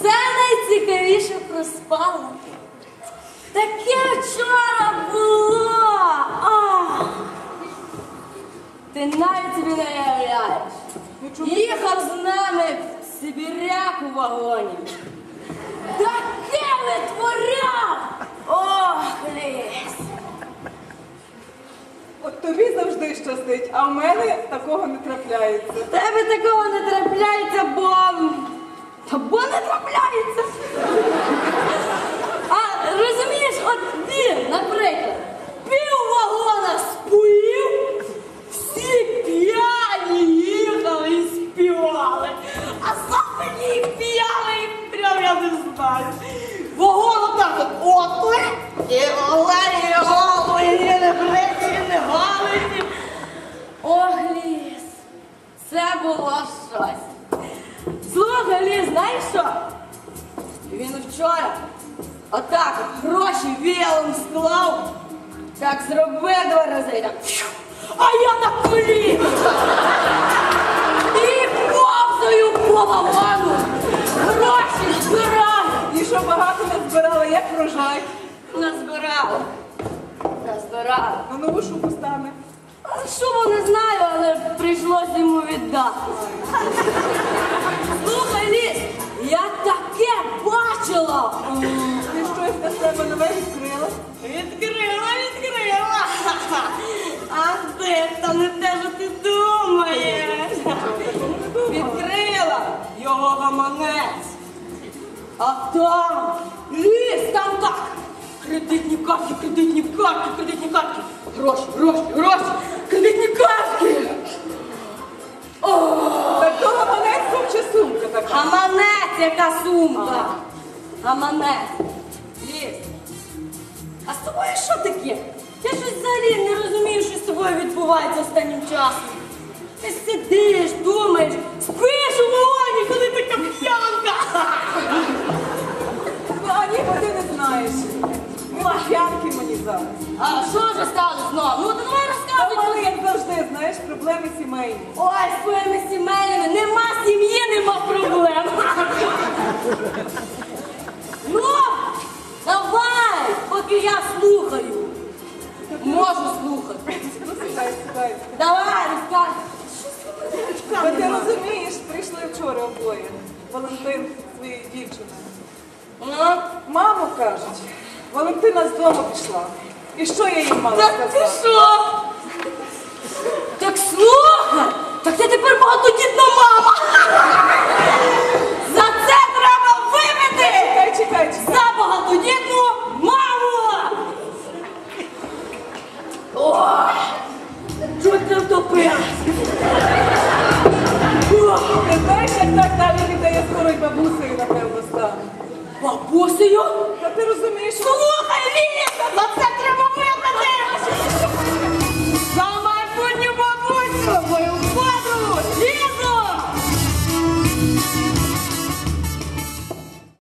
Все найцікавіше проспала. Таке вчора було. Ти навіть собі не уявляєш. Їхав з нами сибіряк у вагоні. Таке витворяв! Ох, ліс! От тобі завжди щастить, а в мене такого не трапляється. В Тебе такого не трапляється, бо. Та бо не трапляється. Вагон отак от отли, і олені голову, і не бриті, не галиті. Ох, ліс, це було щось. Слухай, ліс, знаєш що? Він вчора отак от гроші вілом склав, так зробив два рази, і так, а я на коліні. Як врожай. Назбирала, назбирала. На нову шубу стане. Шубу не знаю, але прийшлося йому віддати. Слухай, ліс, я таке бачила. Ти щось для себе нове відкрила. Відкрила, відкрила. А ти то не те, що ти думаєш. Відкрила його гаманець. А там ліс, там так. Кредитні картки, кредитні картки, кредитні картки. Гроші, гроші, гроші, кредитні картки. Так то гаманець чи сумка така? Гаманець, яка сумка. Гаманець. Ліс. А з тобою що таке? Я щось взагалі не розумію, що з тобою відбувається останнім часом. Ти сидиш, думаєш, Ну, ти не знаєш. Ой, п'янки мені зараз. А що ж сталося знову? Ну, то давай Та розказуй. в мене, як завжди, знаєш, проблеми сімейні. Ой, з твоїми сімейними нема сім'ї, нема проблем. Ну, давай, поки я слухаю. Можу слухати. Ну, сідай, сідай. Давай, розказуй. Бо ти розумієш, прийшли вчора обоє. Валентин зі своєю дівчиною. Ну, Мамо кажуть, Валентина з дому пішла. І що я їй мала так ти що? Так слухай, так ти тепер багатодітна мама. За це треба вибити. Чекай, чекай, чекай. За багатодітну маму! Ой, чуть не втопилась. Ти знаєш, як так далі віддає скоро й бабусею. Бабусею? Та ти розумієш? Слухай, Ліса, за це треба випити! За майбутню бабусю!